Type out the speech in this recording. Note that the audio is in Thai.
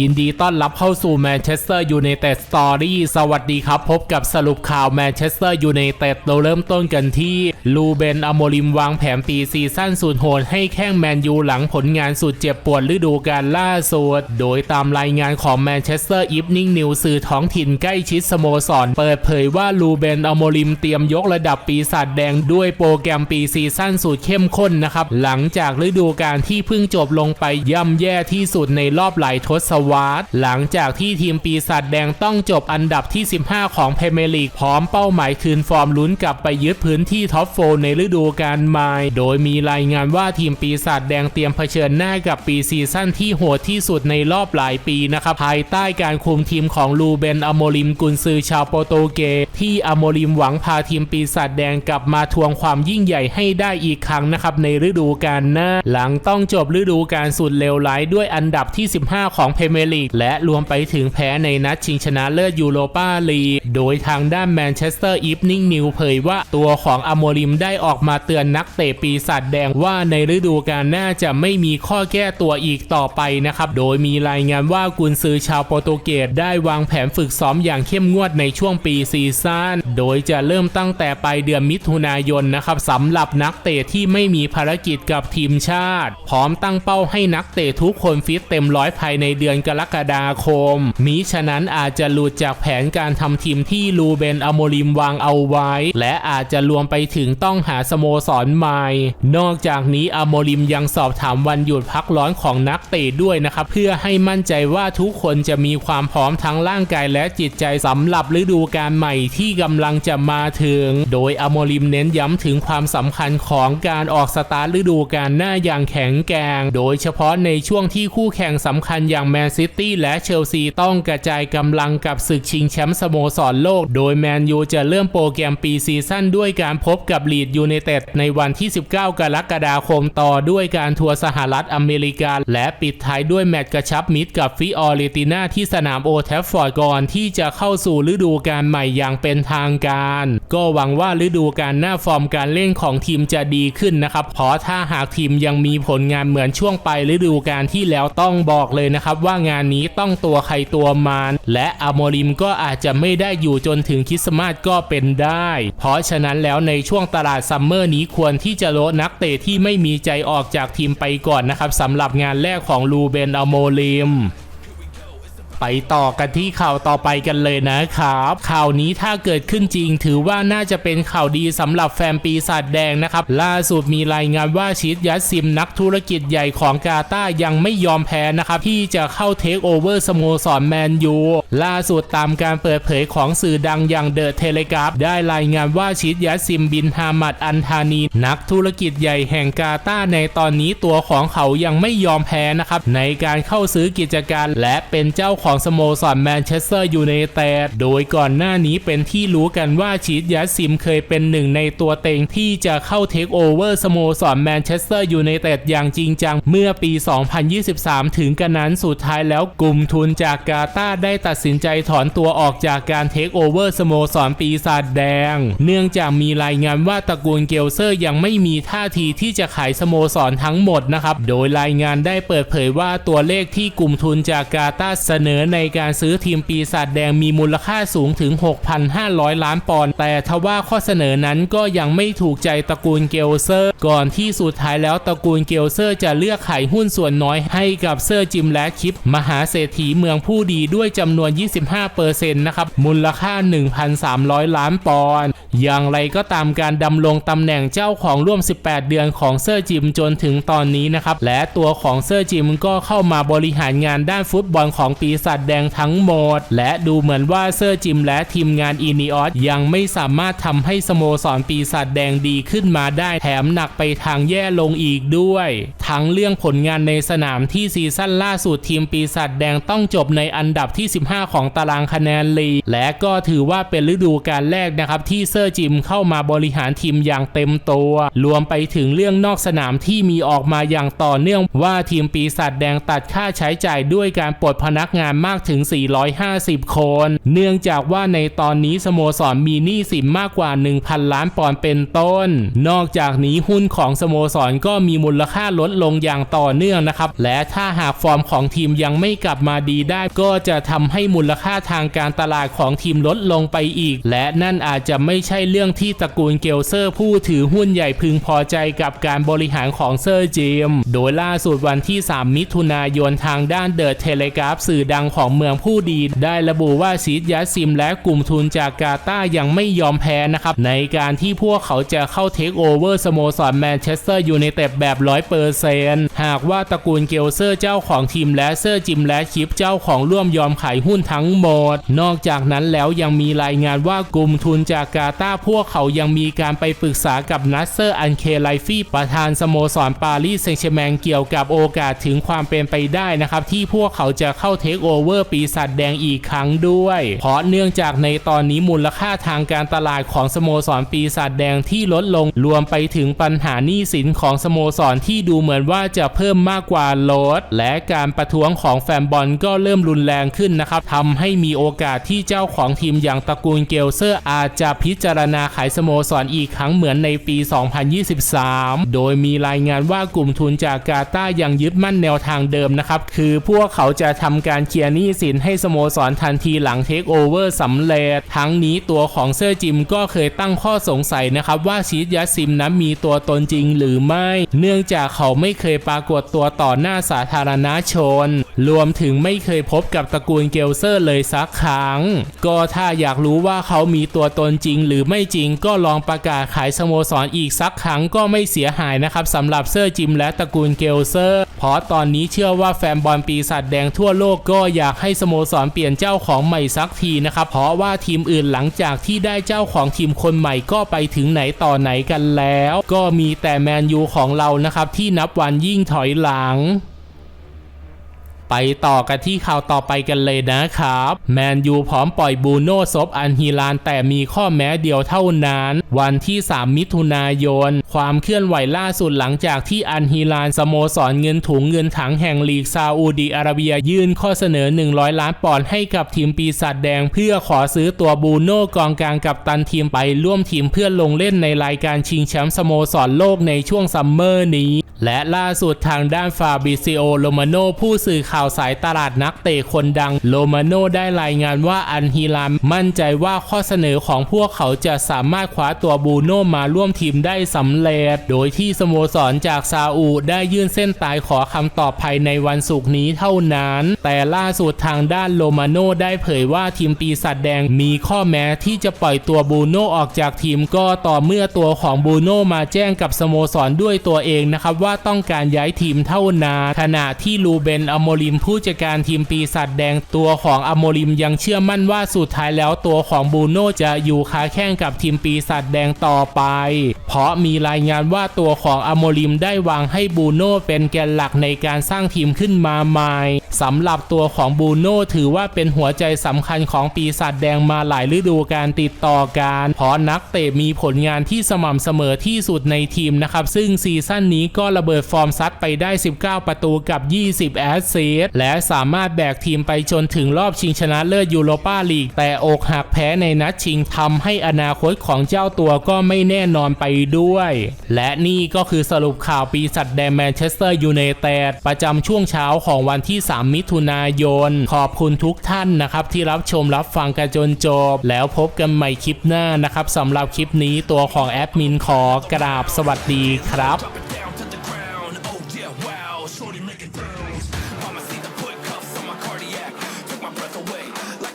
ยินดีต้อนรับเข้าสู่แมนเชสเตอร์ยูไนเต็ดสตอรี่สวัสดีครับ พบกับสรุปข่าวแมนเชสเตอร์ยูไนเต็ดเราเริ่มต้นกันที่ลูเบนอโมริมวางแผนปีซีซั่นสุดโหดให้แข้งแมนยูหลังผลงานสุดเจ็บปวดฤดูกาลล่าสุด โดยตามรายงานของแมนเชสเตอร์อีฟนิ่งนิวสื่อท้องถิ่นใกล้ชิดสโมสร เปิดเผยว่าลูเบนอโมริมเตรียมยกระดับปีศาจแดงด้วยโปรแกรมปีซีซั่นสุดเข้มข้นนะครับหลังจากฤดูกาลที่เพิ่งจบลงไปย่ำแย่ที่สุดในรอบหลายทศวรรษหลังจากที่ทีมปีศาจแดงต้องจบอันดับที่ 15 ของเพเมลีกพร้อมเป้าหมายคืนฟอร์มลุ้นกลับไปยึดพื้นที่ท็อปโฟร์ในฤดูกาลใหม่ โดยมีรายงานว่าทีมปีศาจแดงเตรียมเผชิญหน้ากับปีซีซั่นที่โหดที่สุดในรอบหลายปีนะครับภายใต้การคุมทีมของลูเบนอโมริมกุนซือชาวโปรโตเกสที่อโมริมหวังพาทีมปีศาจแดงกลับมาทวงความยิ่งใหญ่ให้ได้อีกครั้งนะครับในฤดูกาลหน้า หลังต้องจบฤดูกาลสุดเลวร้ายด้วยอันดับที่ 15 ของเพรีเมียร์ลีกและรวมไปถึงแพ้ในนัดชิงชนะเลิศยูโรปาลีกโดยทางด้านแมนเชสเตอร์อีฟนิ่งนิวเผยว่าตัวของอโมริมได้ออกมาเตือนนักเตะปีศาจแดงว่าในฤดูกาลหน้าจะไม่มีข้อแก้ตัวอีกต่อไปนะครับ โดยมีรายงานว่ากุนซือชาวโปรตุเกสได้วางแผนฝึกซ้อมอย่างเข้มงวดในช่วงปีซีซั่น โดยจะเริ่มตั้งแต่ปลายเดือนมิถุนายนนะครับสำหรับนักเตะที่ไม่มีภารกิจกับทีมชาติ พร้อมตั้งเป้าให้นักเตะทุกคนฟิตเต็มร้อยภายในเดือนกรกฎาคม มิฉะนั้นอาจจะหลุดจากแผนการทำทีมที่ลูเบนอโมริมวางเอาไว้ และอาจจะรวมไปถึงต้องหาสโมสรใหม่ นอกจากนี้อโมริมยังสอบถามวันหยุดพักร้อนของนักเตะด้วยนะครับเพื่อให้มั่นใจว่าทุกคนจะมีความพร้อมทั้งร่างกายและจิตใจสำหรับฤดูกาลใหม่ที่กำลังจะมาถึง โดยอโมริมเน้นย้ำถึงความสำคัญของการออกสตาร์ทฤดูกาลหน้าอย่างแข็งแกร่งโดยเฉพาะในช่วงที่คู่แข่งสำคัญอย่างแมนนซิตี้และเชลซีต้องกระจายกำลังกับศึกชิงแชมป์สโมสรโลก โดยแมนยูจะเริ่มโปรแกรมปีซีซั่นด้วยการพบกับลีดยูไนเต็ดในวันที่ 19 กรกฎาคมต่อด้วยการทัวร์สหรัฐอเมริกา และปิดท้ายด้วยแมตช์กระชับมิตรกับฟิออเรติน่าที่สนามโอแทฟฟอร์ดก่อนที่จะเข้าสู่ฤดูกาลใหม่อย่างเป็นทางการก็หวังว่าฤดูกาลหน้าฟอร์มการเล่นของทีมจะดีขึ้นนะครับเพราะถ้าหากทีมยังมีผลงานเหมือนช่วงปลายฤดูกาลที่แล้วต้องบอกเลยนะครับว่างานนี้ต้องตัวใครตัวมันและอโมริมก็อาจจะไม่ได้อยู่จนถึงคริสต์มาสก็เป็นได้ เพราะฉะนั้นแล้วในช่วงตลาดซัมเมอร์นี้ควรที่จะลดนักเตะที่ไม่มีใจออกจากทีมไปก่อนนะครับสำหรับงานแรกของลูเบนอโมริม ไปต่อกันที่ข่าวต่อไปกันเลยนะครับ ข่าวนี้ถ้าเกิดขึ้นจริง ถือว่าน่าจะเป็นข่าวดีสำหรับแฟนปีศาจแดงนะครับ ล่าสุดมีรายงานว่าชิดยัดซิมนักธุรกิจใหญ่ของกาตาร์ยังไม่ยอมแพ้นะครับ ที่จะเข้าเทคโอเวอร์สโมสรแมนยูล่าสุดตามการเปิดเผยของสื่อดังอย่างเดอะเทเลกราฟได้รายงานว่าชิดยัดซิมบินฮามัดอันธานี นักธุรกิจใหญ่แห่งกาตาร์ในตอนนี้ตัวของเขายังไม่ยอมแพ้นะครับในการเข้าซื้อกิจการและเป็นเจ้าของสโมสรแมนเชสเตอร์ยูไนเต็ด โดยก่อนหน้านี้เป็นที่รู้กันว่าชีดยัสซิมเคยเป็นหนึ่งในตัวเต็งที่จะเข้าเทคโอเวอร์สโมสรแมนเชสเตอร์ยูไนเต็ดอย่างจริงจังเมื่อปี 2023 ถึงกันนั้นสุดท้ายแล้วกลุ่มทุนจากกาตาได้ตัดสินใจถอนตัวออกจากการเทคโอเวอร์สโมสรปีศาจแดง เนื่องจากมีรายงานว่าตระกูลเกลเซอร์ยังไม่มีท่าทีที่จะขายสโมสรทั้งหมดนะครับ โดยรายงานได้เปิดเผยว่าตัวเลขที่กลุ่มทุนจากกาตาเสนอในการซื้อทีมปีศาจแดงมีมูลค่าสูงถึง 6,500 ล้านปอนด์แต่ทว่าข้อเสนอนั้นก็ยังไม่ถูกใจตระกูลเกลเซอร์ ก่อนที่สุดท้ายแล้วตระกูลเกลเซอร์จะเลือกขายหุ้นส่วนน้อยให้กับเซอร์จิมและคิป มหาเศรษฐีเมืองผู้ดีด้วยจำนวน 25%นะครับมูลค่า 1,300 ล้านปอนด์ อย่างไรก็ตามการดำรงตำแหน่งเจ้าของร่วม 18 เดือนของเซอร์จิมจนถึงตอนนี้นะครับและตัวของเซอร์จิมก็เข้ามาบริหารงานด้านฟุตบอลของปีศาจแดงทั้งหมด และดูเหมือนว่าเซอร์จิมและทีมงานอีนิออสยังไม่สามารถทำให้สโมสรปีศาจแดงดีขึ้นมาได้แถมหนักไปทางแย่ลงอีกด้วย ทั้งเรื่องผลงานในสนามที่ซีซั่นล่าสุดทีมปีศาจแดงต้องจบในอันดับที่ 15 ของตารางคะแนนลีกและก็ถือว่าเป็นฤดูกาลแรกนะครับที่เซอร์จิมเข้ามาบริหารทีมอย่างเต็มตัว รวมไปถึงเรื่องนอกสนามที่มีออกมาอย่างต่อเนื่องว่าทีมปีศาจแดงตัดค่าใช้จ่ายด้วยการปลดพนักงานมากถึง 450 คน เนื่องจากว่าในตอนนี้สโมสรมีหนี้สินมากกว่า 1,000 ล้านปอนด์เป็นต้น นอกจากนี้หุ้นของสโมสรก็มีมูลค่าลดลงอย่างต่อเนื่องนะครับ และถ้าหากฟอร์มของทีมยังไม่กลับมาดีได้ ก็จะทำให้มูลค่าทางการตลาดของทีมลดลงไปอีก และนั่นอาจจะไม่ใช่เรื่องที่ตระกูลเกลเซอร์ผู้ถือหุ้นใหญ่พึงพอใจกับการบริหารของเซอร์จิม โดยล่าสุดวันที่ 3 มิถุนายนทางด้านเดอะเทเลกราฟสื่อดังของเมืองผู้ดี ได้ระบุว่าซีดยัสซิมและกลุ่มทุนจากกาตายังไม่ยอมแพ้นะครับ ในการที่พวกเขาจะเข้าเทคโอเวอร์สโมสรแมนเชสเตอร์ยูไนเต็ดแบบร้อยเปอร์เซนต์หากว่าตระกูลเกลเซอร์เจ้าของทีมและเซอร์จิมและชิปเจ้าของร่วมยอมขายหุ้นทั้งหมด นอกจากนั้นแล้วยังมีรายงานว่ากลุ่มทุนจากกาตาพวกเขายังมีการไปปรึกษากับนัสเซอร์อันเคไลฟี่ประธานสโมสรปารีสแซงต์แชร์แมงเกี่ยวกับโอกาสถึงความเป็นไปได้นะครับ ที่พวกเขาจะเข้าเทคโอเวอร์ปีศาจแดงอีกครั้งด้วย เพราะเนื่องจากในตอนนี้มูลค่าทางการตลาดของสโมสรปีศาจแดงที่ลดลงรวมไปถึงปัญหาหนี้สินของสโมสรที่ดูเหมือนว่าจะเพิ่มมากกว่าลด และการประท้วงของแฟนบอลก็เริ่มรุนแรงขึ้นนะครับทำให้มีโอกาสที่เจ้าของทีมอย่างตระกูลเกลเซอร์อาจจะพิจารณาขายสโมสรอีกครั้งเหมือนในปี 2023 โดยมีรายงานว่ากลุ่มทุนจากกาตาร์ยังยึดมั่นแนวทางเดิมนะครับ คือพวกเขาจะทำการเคลียร์หนี้สินให้สโมสรทันทีหลังเทคโอเวอร์สำเร็จ ทั้งนี้ตัวของเซอร์จิมก็เคยตั้งข้อสงสัยนะครับว่าชีดยัสซิมนั้นมีตัวตนจริงหรือไม่ เนื่องจากเขาไม่เคยปรากฏตัวต่อหน้าสาธารณชน รวมถึงไม่เคยพบกับตระกูลเกลเซอร์เลยสักครั้ง ก็ถ้าอยากรู้ว่าเขามีตัวตนจริงหรือไม่จริงก็ลองประกาศขายสโมสรอีกสักครั้งก็ไม่เสียหายนะครับสำหรับเซอร์จิมและตระกูลเกลเซอร์ เพราะตอนนี้เชื่อว่าแฟนบอลปีศาจแดงทั่วโลกก็อยากให้สโมสรเปลี่ยนเจ้าของใหม่สักทีนะครับเพราะว่าทีมอื่นหลังจากที่ได้เจ้าของทีมคนใหม่ก็ไปถึงไหนต่อไหนกันแล้ว ก็มีแต่แมนยูของเรานะครับที่นับวันยิ่งถอยหลัง ไปต่อกันที่ข่าวต่อไปกันเลยนะครับ แมนยูพร้อมปล่อยบูโน่ซบอันฮิลานแต่มีข้อแม้เดียวเท่านั้น วันที่ 3 มิถุนายน ความเคลื่อนไหวล่าสุดหลังจากที่อันฮิลานสโมสรเงินถุงเงินถังแห่งลีกซาอุดีอาระเบียยื่นข้อเสนอ 100 ล้านปอนด์ให้กับทีมปีศาจแดง เพื่อขอซื้อตัวบูโน่กองกลางกับตันทีมไปร่วมทีมเพื่อลงเล่นในรายการชิงแชมป์สโมสรโลกในช่วงซัมเมอร์นี้ และล่าสุดทางด้านฟาบิซิโอโลมาโนผู้สื่อข่าวสายตลาดนักเตะคนดัง โลมาโนได้รายงานว่าอันฮิลามมั่นใจว่าข้อเสนอของพวกเขาจะสามารถคว้าตัวบูโนมาร่วมทีมได้สำเร็จ โดยที่สโมสรจากซาอุได้ยื่นเส้นตายขอคำตอบภายในวันศุกร์นี้เท่านั้น แต่ล่าสุดทางด้านโลมาโนได้เผยว่าทีมปีศาจแดงมีข้อแม้ที่จะปล่อยตัวบูโนออกจากทีมก็ต่อเมื่อตัวของบูโนมาแจ้งกับสโมสรด้วยตัวเองนะครับว่าต้องการย้ายทีมเท่านั้นขณะที่ลูเบนอโมริมผู้จัดการทีมปีศาจแดงตัวของอโมริมยังเชื่อมั่นว่าสุดท้ายแล้วตัวของบูโน่จะอยู่ค้าแข่งกับทีมปีศาจแดงต่อไป เพราะมีรายงานว่าตัวของอโมริมได้วางให้บูโน่เป็นแกนหลักในการสร้างทีมขึ้นมาใหม่สำหรับตัวของบูโน่ถือว่าเป็นหัวใจสำคัญของปีศาจแดงมาหลายฤดูกาลติดต่อกันเพราะนักเตะมีผลงานที่สม่ำเสมอที่สุดในทีมนะครับ ซึ่งซีซั่นนี้ก็ระเบิดฟอร์มซัดไปได้ 19 ประตูกับ 20 แอสซิสและสามารถแบกทีมไปจนถึงรอบชิงชนะเลิศยูโรปาลีก แต่อกหักแพ้ในนัดชิงทำให้อนาคตของเจ้าตัวก็ไม่แน่นอนไปด้วย และนี่ก็คือสรุปข่าวปีศาจแดงแมนเชสเตอร์ยูไนเต็ดประจำช่วงเช้าของวันที่ 3 มิถุนายน ขอบคุณทุกท่านนะครับ ที่รับชมรับฟังกันจนจบ แล้วพบกันใหม่คลิปหน้านะครับสำหรับคลิปนี้ตัวของแอดมินขอกราบสวัสดีครับ